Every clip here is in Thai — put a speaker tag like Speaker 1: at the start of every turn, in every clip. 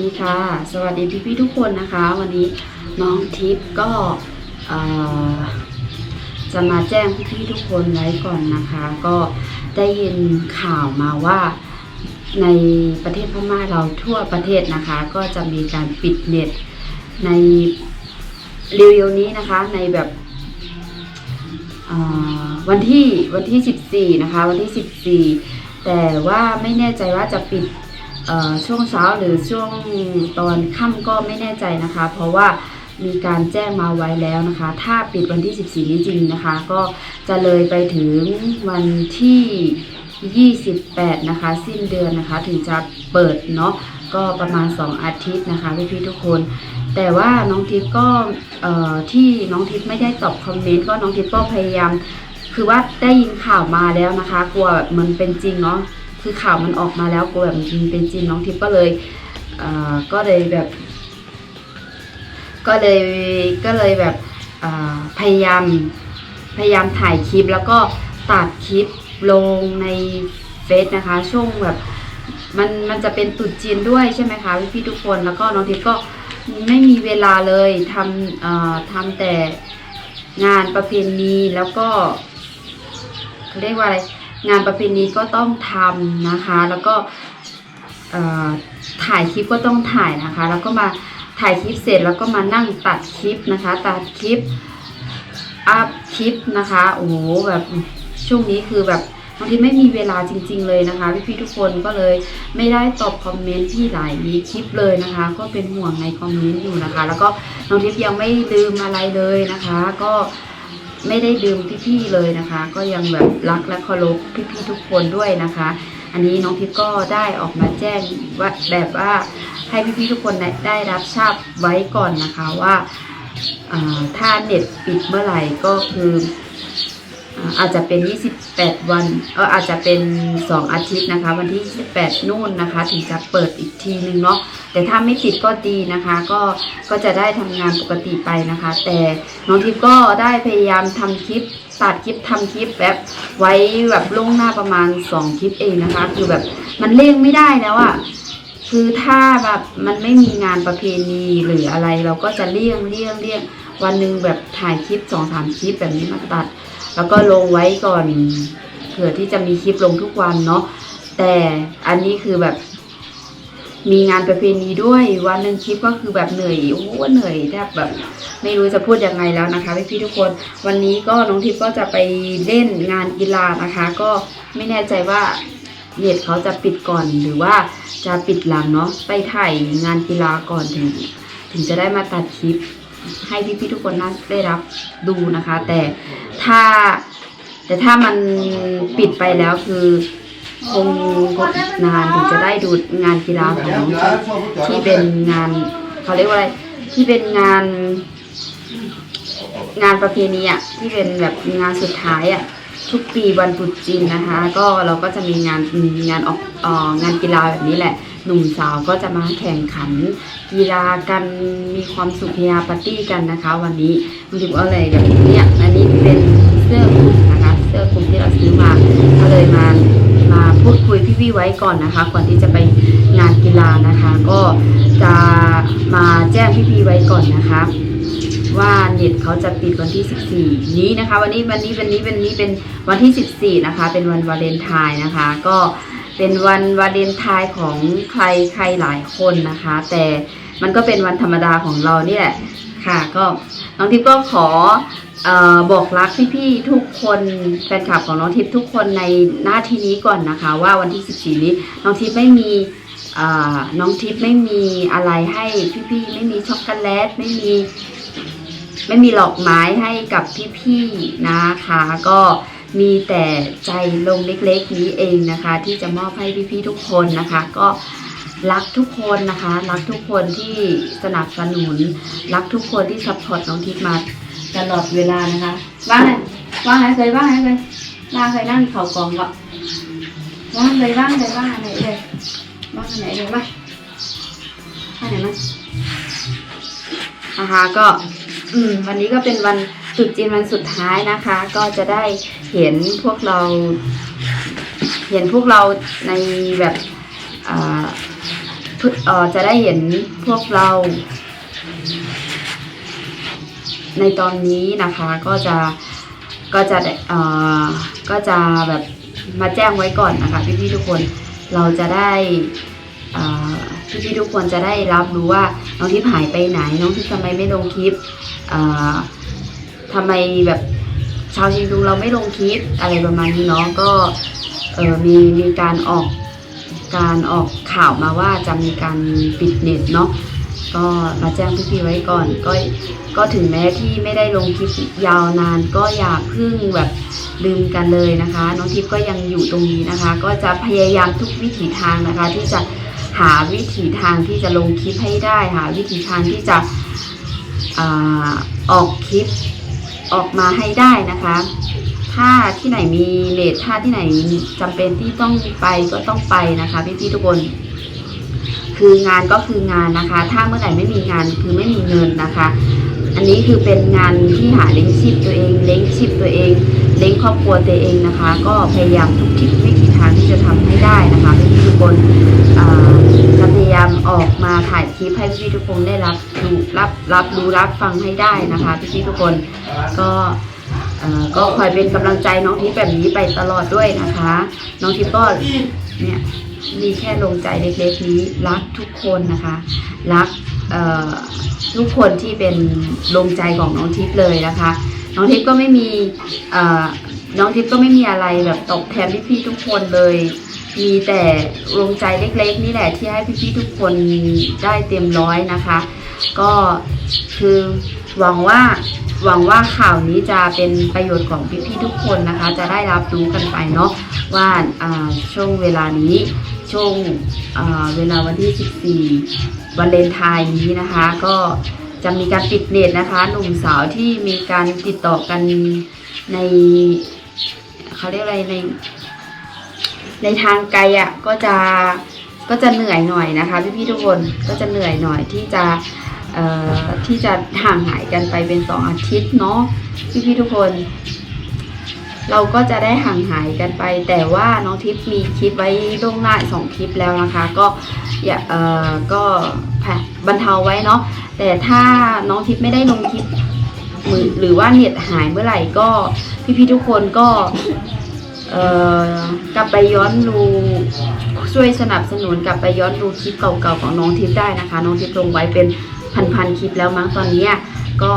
Speaker 1: สวัสดีค่ะ สวัสดีพี่ๆทุกคนนะคะ วันนี้น้องทิพย์ก็จะมาแจ้งพี่ๆทุกคนไว้ก่อนนะคะ ก็ได้ยินข่าวมาว่าในประเทศพม่าเราทั่วประเทศนะคะ ก็จะมีการปิดเน็ตในเร็วๆนี้นะคะในแบบวันที่วันที่ 14 นะคะ วันที่ 14 แต่ว่าไม่แน่ใจว่าจะปิด ช่วงเช้าหรือช่วงตอนค่ำก็ไม่แน่ใจนะคะ เพราะว่ามีการแจ้งมาไว้แล้วนะคะ ถ้าปิดวันที่ 14 นี้จริงนะคะ ก็จะเลยไปถึงวันที่ 28 นะคะ สิ้นเดือนนะคะ ถึงจะเปิดเนาะก็ประมาณ 2 อาทิตย์นะคะพี่ๆทุกคน แต่ว่าน้องทิพย์ก็ที่น้องทิพย์ไม่ได้ตอบคอมเมนต์ก็น้องทิพย์ก็พยายาม คือว่าได้ยินข่าวมาแล้วนะคะ กลัวแบบมันเป็นจริงเนาะ คือข่าวมันออกมาแล้วกลัวแบบมันเป็นจริงน้องทิพย์ก็เลยก็เลยแบบ ก็เลยก็เลยแบบพยายามพยายามถ่ายคลิปแล้วก็ตัดคลิปลงในเฟซนะคะ ช่วงแบบมันมันจะเป็นตุดจีนด้วยใช่ไหมคะพี่ๆทุกคนแล้วก็น้องทิพย์ก็ไม่มีเวลาเลยทำทำแต่งานประเพณีแล้วก็เขาเรียกว่าอะไร งานประเพณีก็ต้องทำนะคะ แล้วก็ถ่ายคลิปก็ต้องถ่ายนะคะ แล้วก็มาถ่ายคลิปเสร็จแล้วก็มานั่งตัดคลิปนะคะ ตัดคลิปอัพคลิปนะคะโอ้โหแบบช่วงนี้คือแบบบางทีไม่มีเวลาจริง ๆ เลยนะคะ พี่ๆทุกคนก็เลยไม่ได้ตอบคอมเมนต์ที่หลายคลิปเลยนะคะ ก็เป็นห่วงในคอมเมนต์อยู่นะคะ แล้วก็น้องทิพย์ยังไม่ลืมอะไรเลยนะคะ ก็ ไม่ได้ลืมพี่ๆเลยนะคะ ก็ยังแบบรักและเคารพพี่ๆทุกคนด้วยนะคะ อันนี้น้องพิพก็ได้ออกมาแจ้งว่าแบบว่าให้พี่ๆทุกคนได้ไดรับทราบไว้ก่อนนะคะว่าอ่าถ้าเน็ตปิดเมื่อไหร่ก็คือ อาจจะเป็น 28 วันเอออาจจะเป็น 2 อาทิตย์นะคะ วันที่ 28 นู่นนะคะ ถึงจะเปิดอีกทีนึงเนาะแต่ถ้าไม่ปิดก็ดีนะคะ ก็ก็จะได้ทำงานปกติไปนะคะ แต่น้องทิพย์ก็ได้พยายามทำคลิปตัดคลิปทำคลิปแบบไว้แบบล่วงหน้าประมาณ 2 คลิปเองนะคะ คือแบบมันเร่ยงไม่ได้แล้วอะคือถ้าแบบมันไม่มีงานประเพณีหรืออะไร เราก็จะเลี่ยงเลี่ยงเลี่ยงวันหนึ่งแบบถ่ายคลิปสองสามคลิปแบบนี้มาตัด แล้วก็ลงไว้ก่อนเผื่อที่จะมีคลิปลงทุกวันเนาะแต่อันนี้คือแบบ มีงานประเพณีด้วยวันหนึ่งคลิปก็คือแบบเหนื่อยโอ้โหเหนื่อยแทบแบบ ไม่รู้จะพูดยังไงแล้วนะคะพี่ๆทุกคน วันนี้ก็น้องทิพย์ก็จะไปเล่นงานกีฬานะคะ ก็ไม่แน่ใจว่าเน็ตเขาจะปิดก่อนหรือว่าจะปิดหลังเนาะไปถ่ายงานกีฬาก่อนถึง ถึงจะได้มาตัดคลิปให้พี่ๆทุกคนนั้นได้รับดูนะคะ แต่ ถ้า แต่ถ้ามันปิดไปแล้วคือคงคงนานถึงจะได้ดูงานกีฬาของที่เป็นงานเขาเรียกว่าอะไรที่เป็นงาน งานประเพณีอะที่เป็นแบบงานสุดท้ายอะ ทุกปีวันตรุษจีนนะคะ ก็เราก็จะมีงานงานออกอองานกีฬาแบบนี้แหละ หนุ่มสาวก็จะมาแข่งขัน กีฬากันมีความสุขเฮฮาปาร์ตี้กันนะคะ วันนี้คุณดิบก็เลยแบบเนี้ยอันนี้เป็นเสื้อกลุ่มนะคะเสื้อกลุ่มที่เราซื้อมาก็เลยมามาพูดคุยพี่ๆไว้ก่อนนะคะ ก่อนที่จะไปงานกีฬานะคะ ก็จะมาแจ้งพี่ๆไว้ก่อนนะคะ ว่าเน็ตเขาจะปิดวันที่ 14 นี้นะคะ วันนี้วันนี้วันนี้วันนี้เป็นวันที่ 14 นะคะ เป็นวันวาเลนไทน์นะคะ ก็เป็นวันวาเลนไทน์ของใครใครหลายคนนะคะ แต่มันก็เป็นวันธรรมดาของเรานี่แหละค่ะ ก็น้องทิพย์ก็ขออบอกรักพี่ๆทุกคนแฟนคลับของน้องทิพย์ทุกคนในหน้าที่นี้ก่อนนะคะ ว่าวันที่ 14 นี้น้องทิพย์ไม่มีน้องทิพย์ไม่มีอะไรให้พี่ๆไม่มีช็อกโกแลตไม่มี ไม่มีหลอกไม้ให้กับพี่ๆนะคะ ก็มีแต่ใจลงเล็กๆนี้เองนะคะ ที่จะมอบให้พี่ๆทุกคนนะคะ ก็รักทุกคนนะคะ รักทุกคนที่สนับสนุน รักทุกคนที่ซัพพอร์ตน้องทิพย์มาตลอดเวลานะคะว่าไงว่าไงเคยว่าไงเคยว่าเคยนั่งเขากองก็ว่าเลยว่าเลยว่าไหนเลยว่าไหนเลยว่าว่าไหนมั้ยนะคะก็ อืมวันนี้ก็เป็นวันตรุษจีนวันสุดท้ายนะคะ ก็จะได้เห็นพวกเรา เห็นพวกเราในแบบอ่าเอ่อจะได้เห็นพวกเรา ในตอนนี้นะคะก็จะก็จะได้เอ่อก็จะแบบมาแจ้งไว้ก่อนนะคะพี่ๆทุกคนเราจะได้อ่อพี่ๆทุกคนจะได้รับรู้ว่าน้องทิพย์หายไปไหน น้องทิพย์ทำไมไม่ลงคลิป ทำไมแบบชาวชิงดูเราไม่ลงคลิปอะไรประมาณนี้เนาะก็มีมีการออกการออกข่าวมาว่าจะมีการปิดเน็ตเนาะก็มาแจ้งพี่ๆไว้ก่อนก็ก็ถึงแม้ที่ไม่ได้ลงคลิปยาวนาน ก็อย่าเพึ่งแบบลืมกันเลยนะคะ น้องทิพย์ก็ยังอยู่ตรงนี้นะคะ ก็จะพยายามทุกวิถีทางนะคะ ที่จะหาวิถีทางที่จะลงคลิปให้ได้หาวิถีทางที่จะ อออกคลิปออกมาให้ได้นะคะ ถ้าที่ไหนมีเลทถ้าที่ไหนจำเป็นที่ต้องไปก็ต้องไปนะคะพี่ๆทุกคน คืองานก็คืองานนะคะ ถ้าเมื่อไหร่ไม่มีงานคือไม่มีเงินนะคะ อันนี้คือเป็นงานที่หาเลี้ยงชีพตัวเองเลี้ยงชีพตัวเอง เลี้ยงครอบครัวตัวเองนะคะ ก็พยายามทุกทิศวิถีทางที่จะทำให้ได้นะคะพี่ทุกคนจะพยายามออกมาถ่ายคลิปให้พี่ทุกคนได้รับรู้รับรับรู้รับฟังให้ได้นะคะพี่ทุกคนก็ก็คอยเป็นกำลังใจน้องทิพย์แบบนี้ไปตลอดด้วยนะคะ น้องทิพย์ก็เนี่ยมีแค่ลงใจเล็กๆนี้รักทุกคนนะคะ รักทุกคนที่เป็นลงใจของน้องทิพย์เลยนะคะ น้องทิพย์ก็ไม่มีน้องทิพย์ก็ไม่มีอะไรแบบตอบแทนพี่ๆทุกคนเลย มีแต่ลงใจเล็กๆ นี่แหละที่ให้พี่ๆทุกคนได้เต็มร้อยนะคะ ก็คือหวังว่าหวังว่าข่าวนี้จะเป็นประโยชน์ของพี่ๆทุกคนนะคะ จะได้รับรู้กันไปเนาะว่าช่วงเวลานี้ช่วงเอ่อเวลาวันที่ 14 วันเลนไทน์นี้นะคะ ก็ จะมีการปิดเน็ตนะคะ หนุ่มสาวที่มีการติดต่อกันในเขาเรียกอะไรใน ในทางไกลอะก็จะก็จะเหนื่อยหน่อยนะคะ พี่ๆทุกคนก็จะเหนื่อยหน่อยที่จะเอ่อที่จะห่างหายกันไปเป็นสองอาทิตย์เนาะพี่ๆทุกคน เราก็จะได้ห่างหายกันไป แต่ว่าน้องทิพย์มีคลิปไว้ล่วงหน้าสองคลิปแล้วนะคะ ก็ อย่าเอ่อก็บรรเทาไว้เนาะแต่ถ้าน้องทิพย์ไม่ได้ลงคลิปหรือหรือว่าเน็ตหายเมื่อไหร่ก็พี่ๆทุกคนก็เอ่อกลับไปย้อนดูช่วยสนับสนุนกลับไปย้อนดูคลิปเก่าๆของน้องทิพย์ได้นะคะ น้องทิพย์ลงไว้เป็นพันๆคลิปแล้วมั้งตอนนี้ก็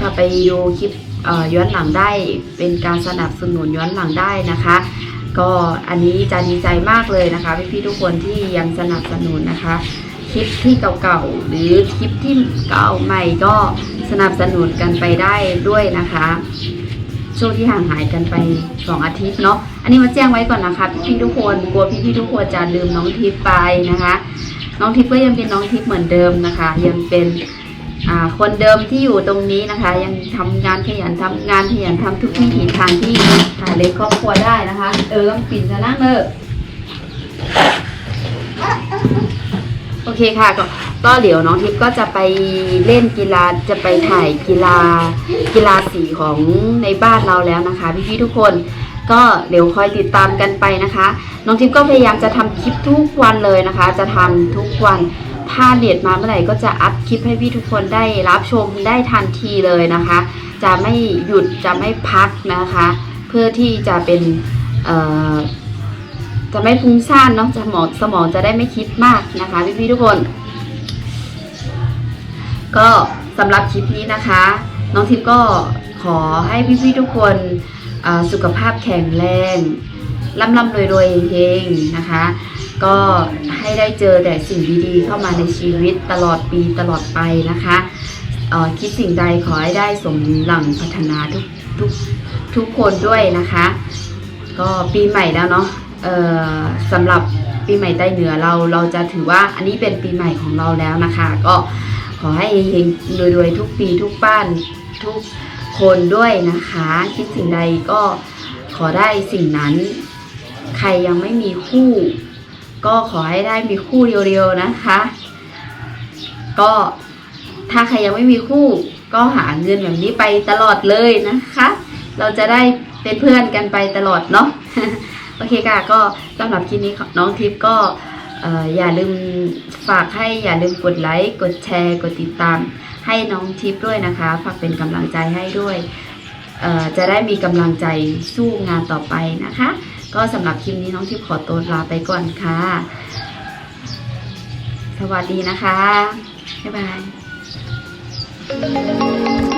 Speaker 1: กลับไปดูคลิปย้อนหลังได้เป็นการสนับสนุนย้อนหลังได้นะคะ ก็อันนี้จะดีใจมากเลยนะคะพี่ๆทุกคนที่ยังสนับสนุนนะคะคลิปที่เก่าๆหรือคลิปที่เก่าใหม่ก็สนับสนุนกันไปได้ด้วยนะคะ ช่วงที่ห่างหายกันไปสองอาทิตย์เนาะอันนี้มาแจ้งไว้ก่อนนะคะพี่ๆทุกคนกลัวพี่ๆทุกคนจะลืมน้องทิพย์ไปนะคะ น้องทิพย์ก็ยังเป็นน้องทิพย์เหมือนเดิมนะคะ ยังเป็น คนเดิมที่อยู่ตรงนี้นะคะ ยังทำงานขยันทำงานขยันทำทุกวิถีทางที่หาเลี้ยงครอบครัวได้นะคะ เออปิ่นจะนั่งเออโอเคค่ะก็ก็เดี๋ยวน้องทิพย์ก็จะไปเล่นกีฬาจะไปถ่ายกีฬากีฬาสีของในบ้านเราแล้วนะคะ พี่ๆทุกคนก็เดี๋ยวคอยติดตามกันไปนะคะ น้องทิพย์ก็พยายามจะทำคลิปทุกวันเลยนะคะ จะทำทุกวัน ถ้าเน็ตมาเมื่อไหร่ก็จะอัพคลิปให้พี่ทุกคนได้รับชมได้ทันทีเลยนะคะ จะไม่หยุดจะไม่พักนะคะ เพื่อที่จะเป็นจะไม่ฟุ้งซ่านเนาะสมองสมองจะได้ไม่คิดมากนะคะพี่พี่ๆทุกคน ก็สำหรับคลิปนี้นะคะ น้องทิพย์ก็ขอให้พี่พี่ๆทุกคนสุขภาพแข็งแรงร่ำร่ำรวยรวยเฮงๆนะคะ ก็ให้ได้เจอแต่สิ่งดีๆเข้ามาในชีวิตตลอดปีตลอดไปนะคะคิดสิ่งใดขอให้ได้สมหลังพัฒนาทุกทุกทุกคนด้วยนะคะ ก็ปีใหม่แล้วเนาะสำหรับปีใหม่ใต้เหนือเราเราจะถือว่าอันนี้เป็นปีใหม่ของเราแล้วนะคะ ก็ขอให้เฮงรวยๆทุกปีทุกบ้านทุกคนด้วยนะคะ คิดสิ่งใดก็ขอได้สิ่งนั้น ใครยังไม่มีคู่ ก็ขอให้ได้มีคู่เร็วๆนะคะ ก็ถ้าใครยังไม่มีคู่ก็หาเงินแบบนี้ไปตลอดเลยนะคะ เราจะได้เป็นเพื่อนกันไปตลอดเนาะโอเคค่ะก็สำหรับคลิปนี้น้องทิพย์ก็อย่าลืมฝากให้อย่าลืมกดไลค์กดแชร์ กดติดตาม ให้น้องทิพย์ด้วยนะคะฝากเป็นกำลังใจให้ด้วยจะได้มีกำลังใจสู้งานต่อไปนะคะ ก็สำหรับคลิปนี้น้องทิพย์ขอตัวลาไปก่อนค่ะ สวัสดีนะคะ บ๊ายบาย